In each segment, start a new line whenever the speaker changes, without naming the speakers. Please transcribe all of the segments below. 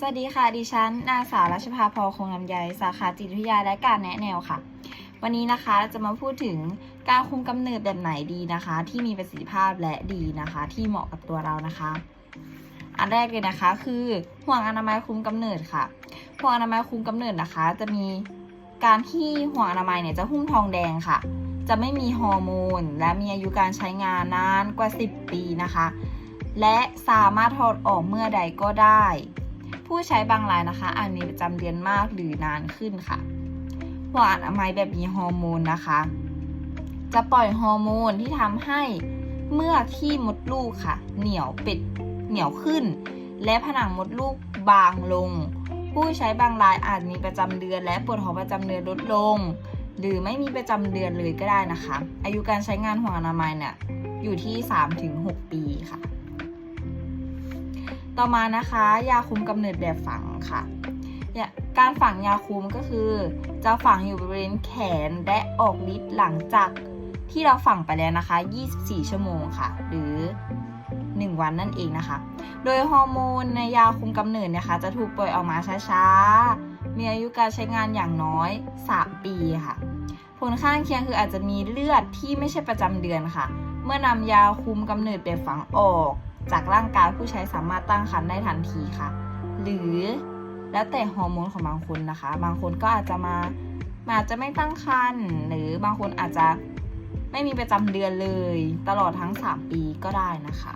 สวัสดีค่ะ ดิฉันนางสาวรัชภาพรคงลำไยสาขาจิตวิทยาและการแนะแนวค่ะ วันนี้นะคะจะมาพูดถึงการคุมกำเนิดแบบไหนดีนะคะ ที่มีประสิทธิภาพและดีนะคะ ที่เหมาะกับตัวเรานะคะ อันแรกเลยนะคะคือห่วงอนามัยคุมกำเนิดค่ะห่วงอนามัยคุมกำเนิดนะคะ จะมีการที่ห่วงอนามัยเนี่ยจะหุ้มทองแดงค่ะ จะไม่มีฮอร์โมน และมีอายุการใช้งานนานกว่า 10 ปีนะคะ และสามารถถอดออกเมื่อใดก็ได้ ผู้ใช้บางรายนะคะอาจมีประจำเดือนมากหรือนานขึ้นค่ะห่วงอนามัยแบบมีฮอร์โมนนะคะ จะปล่อยฮอร์โมนที่ทำให้เมื่อที่มดลูกค่ะ เหนียวเป็ดเหนียวขึ้น และผนังมดลูกบางลง ผู้ใช้บางรายอาจมีประจำเดือน และปวดท้องประจำเดือนลดลง หรือไม่มีประจำเดือนเลยก็ได้นะคะ อายุการใช้งานห่วงอนามัยเนี่ยอยู่ที่ 3-6 ปีค่ะ ต่อมานะคะยาคุมกำเนิดแบบฝังค่ะ การฝังยาคุมก็คือ จะฝังอยู่บริเวณแขนและออกฤทธิ์หลังจากที่เราฝังไปแล้วนะคะ 24 ชั่วโมงค่ะ หรือ 1 วันนั่นเองนะคะ โดยฮอร์โมนในยาคุมกำเนิดนะคะ จะถูกปล่อยออกมาช้าๆ มีอายุการใช้งานอย่างน้อย 3 ปีค่ะ ผลข้างเคียงคืออาจจะมีเลือดที่ไม่ใช่ประจำเดือนค่ะ เมื่อนำยาคุมกำเนิดแบบฝังออก จากร่างกายผู้ใช้สามารถตั้งครรภ์ได้ทันทีค่ะ หรือแล้วแต่ฮอร์โมนของบางคนนะคะ บางคนก็อาจจะมาอาจจะไม่ตั้งครรภ์หรือบางคนอาจจะไม่มีประจำเดือนเลย ตลอดทั้ง 3 ปีก็ได้นะคะ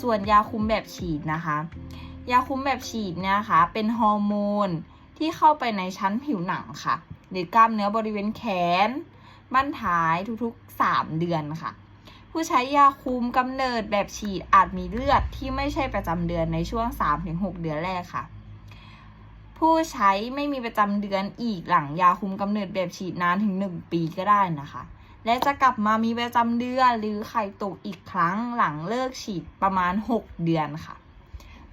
ส่วนยาคุมแบบฉีดนะคะ ยาคุมแบบฉีดเนี่ยนะคะเป็นฮอร์โมนที่เข้าไปในชั้นผิวหนังค่ะ หรือกล้ามเนื้อบริเวณแขน บั้นท้ายทุกๆ 3 เดือนค่ะ ผู้ใช้ยาคุมกำเนิดแบบฉีดอาจมีเลือดที่ไม่ใช่ประจำเดือนในช่วง 3-6 เดือนแรกค่ะ ผู้ใช้ไม่มีประจำเดือนอีกหลังยาคุมกำเนิดแบบฉีดนานถึง 1 ปีก็ได้นะคะ และจะกลับมามีประจำเดือนหรือไข่ตกอีกครั้งหลังเลิกฉีดประมาณ 6 เดือนค่ะ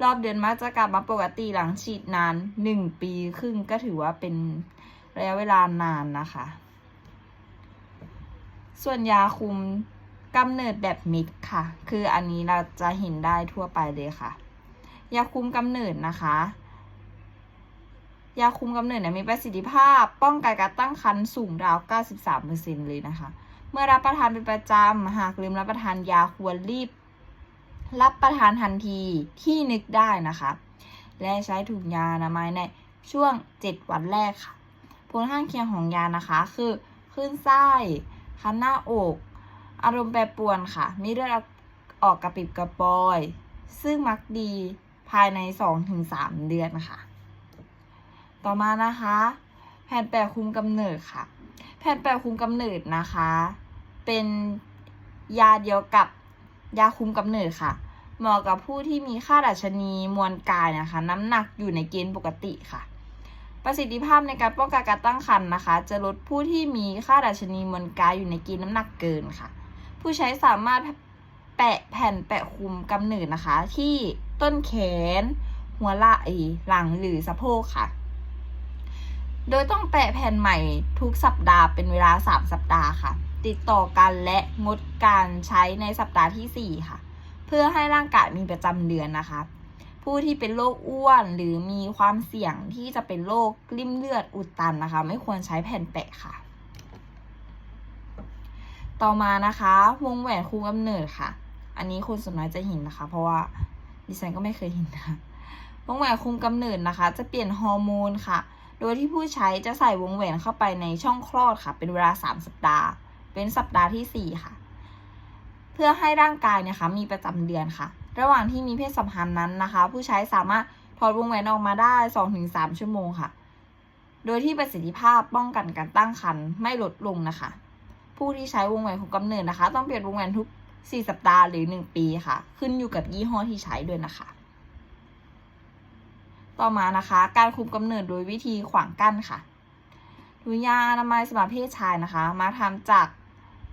รอบเดือนมักจะกลับมาปกติหลังฉีดนาน 1 ปีครึ่งก็ถือว่าเป็นระยะเวลานานนะคะ ส่วนยาคุม กำเนิดแบบมิดค่ะ คืออันนี้เราจะเห็นได้ทั่วไปเลยค่ะ ยาคุมกำเนิดนะคะ ยาคุมกำเนิดเนี่ยมีประสิทธิภาพ ป้องกันการตั้งครรภ์สูงราว 93%เลยนะคะ เมื่อรับประทานเป็นประจำ หากลืมรับประทานยาควรรีบ รับประทานทันทีที่นึกได้นะคะ และใช้ถุงยาอนามัยในช่วง 7 วันแรกค่ะ ผลข้างเคียงของยานะคะคือคลื่นไส้คันหน้าอก อารมณ์แปรปรวนค่ะ มีเลือดออกกระปิบกระปอย ซึ่งมักดีภายใน 2-3 เดือนค่ะ ต่อมานะคะ แผ่นแปะคุมกำเนิดค่ะ แผ่นแปะคุมกำเนิดนะคะ เป็นยาเดียวกับยาคุมกำเนิดค่ะ เหมาะกับผู้ที่มีค่าดัชนีมวลกายนะคะ น้ำหนักอยู่ในเกณฑ์ปกติค่ะ ประสิทธิภาพในการป้องกันการตั้งครรภ์นะคะ จะลดผู้ที่มีค่าดัชนีมวลกายอยู่ในเกณฑ์น้ำหนักเกินค่ะ ผู้ใช้สามารถแปะแผ่นแปะคุมกำเนิดนะคะ ที่ต้นแขน หัวไหล่หลังหรือสะโพกค่ะ โดยต้องแปะแผ่นใหม่ทุกสัปดาห์เป็นเวลา 3 สัปดาห์ค่ะ ติดต่อกันและงดการใช้ในสัปดาห์ทีสี่4 ค่ะ เพื่อให้ร่างกายมีประจำเดือนนะคะ ผู้ที่เป็นโรคอ้วนหรือมีความเสี่ยงที่จะเป็นโรคกลิ่มเลือดอุดตันนะคะ ไม่ควรใช้แผ่นแปะค่ะ ต่อมานะคะ วงแหวนคุมกำเนิดค่ะ อันนี้คนส่วนน้อยจะเห็นนะคะ เพราะว่าดิฉันก็ไม่เคยเห็นนะคะวงแหวนคุมกำเนิดนะคะ จะเปลี่ยนฮอร์โมนค่ะ โดยที่ผู้ใช้จะใส่วงแหวนเข้าไปในช่องคลอดค่ะ เป็นเวลา 3 สัปดาห์ เป็นสัปดาห์ทีสี่4 ค่ะ เพื่อให้ร่างกายเนะคะมีประจำเดือนค่ะ ระหว่างที่มีเพศสัมพันธ์นั้นนะคะ ผู้ใช้สามารถถอดวงแหวนออกมาได้ 2-3 ชั่วโมงค่ะ โดยที่ประสิทธิภาพป้องกันการตั้งครรภ์ไม่ลดลงนะคะ ผู้ที่ใช้วงแหวนคุมกำเนิดนะคะ ต้องเปลี่ยนวงแหวนทุก 4 สัปดาห์หรือ 1 ปีค่ะ ขึ้นอยู่กับยี่ห้อที่ใช้ด้วยนะคะ ต่อมานะคะ การคุมกำเนิดโดยวิธีขวางกั้นค่ะถุงยาอนามัยสำหรับเพศชายนะคะ มาทำจาก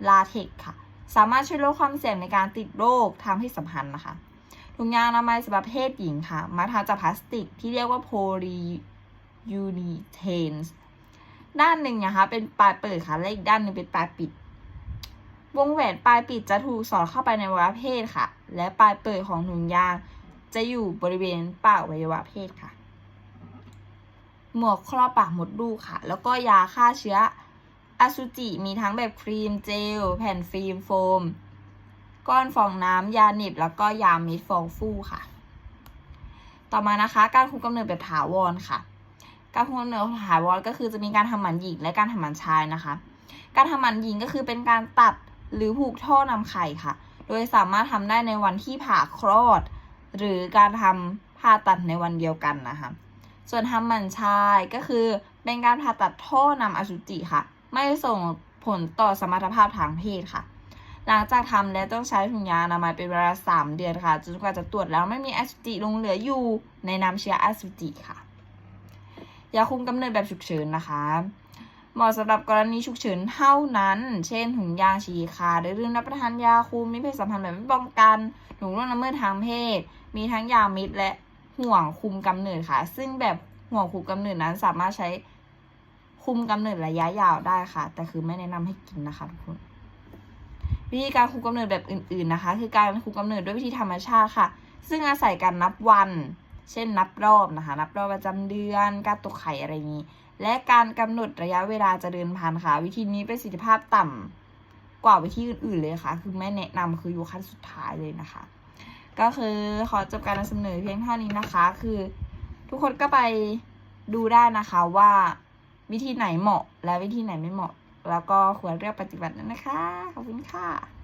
ลาเทกค่ะ สามารถช่วยลดความเสี่ยงในการติดโรคทางเพศสัมพันธ์นะคะถุงยางอนามัยสำหรับเพศหญิงค่ะ มาทำจากพลาสติกที่เรียกว่าโพลียูนีเทนส์ ด้านหนึ่งนะคะ เป็นปลายเปิดค่ะ และอีกด้านหนึ่งเป็นปลายปิด วงแหวนปลายปิดจะถูกสอดเข้าไปในอวัยวะเพศค่ะ และปลายเปิดของถุงยาง จะอยู่บริเวณปากอวัยวะเพศค่ะ หมวกครอบปากมดลูกค่ะ แล้วก็ยาฆ่าเชื้ออสุจิมีทั้งแบบครีมเจล แผ่นฟิล์มโฟม ก้อนฟองน้ำยาหนิบแล้วก็ยาเม็ดฟองฟูค่ะ ต่อมานะคะ การคุมกำเนิดแบบถาวรค่ะ การคุมกำเนิดถาวรก็คือจะมีการทำหมันหญิงและการทำหมันชายนะคะ การทำหมันหญิงก็คือเป็นการตัดหรือผูกท่อนำไข่ค่ะ โดยสามารถทำได้ในวันที่ผ่าคลอด หรือการทำผ่าตัดในวันเดียวกันนะคะ ส่วนทำหมันชายก็คือเป็นการผ่าตัดท่อนำอสุจิค่ะ ไม่ส่งผลต่อสมรรถภาพทางเพศค่ะ หลังจากทำแล้วต้องใช้ถุงยางอนามัยเป็นเวลา 3 เดือนค่ะ จนกว่าจะตรวจแล้วไม่มีอสุจิลงเหลืออยู่ในน้ำเชื้ออสุจิค่ะ ยาคุมกำเนิดแบบฉุกเฉินนะคะ เหมาะสำหรับกรณีฉุกเฉินเท่านั้น เช่นถุงยางฉีกขาดหรือลืมรับประทานยาคุมมีเพศสัมพันธ์แบบไม่ป้องกันถุงร่วงละเมิดทางเพศ มีทั้งยามิดและห่วงคุมกำเนิดค่ะ ซึ่งแบบห่วงคุมกำเนิดนั้นสามารถใช้คุมกำเนิดระยะยาวได้ค่ะ แต่คือไม่แนะนำให้กินนะคะทุกคนวิธีการคุมกำเนิดแบบอื่นๆนะคะ คือการคุมกำเนิดด้วยวิธีธรรมชาติค่ะ ซึ่งอาศัยการนับวัน เช่นนับรอบนะคะ นับรอบประจำเดือน การตกไข่อะไรอย่างนี้ และการกำหนดระยะเวลาเจริญพันธุ์ค่ะ วิธีนี้ประสิทธิภาพต่ำกว่าวิธีอื่นๆเลยค่ะ คือไม่แนะนำคืออยู่ขั้นสุดท้ายเลยนะคะ ก็คือขอจบการนำเสนอเพียงเท่านี้นะคะ คือทุกคนก็ไปดูได้นะคะว่าวิธีไหนเหมาะและวิธีไหนไม่เหมาะ แล้วก็ควรเลือกปฏิบัตินั้นนะคะ ขอบคุณค่ะ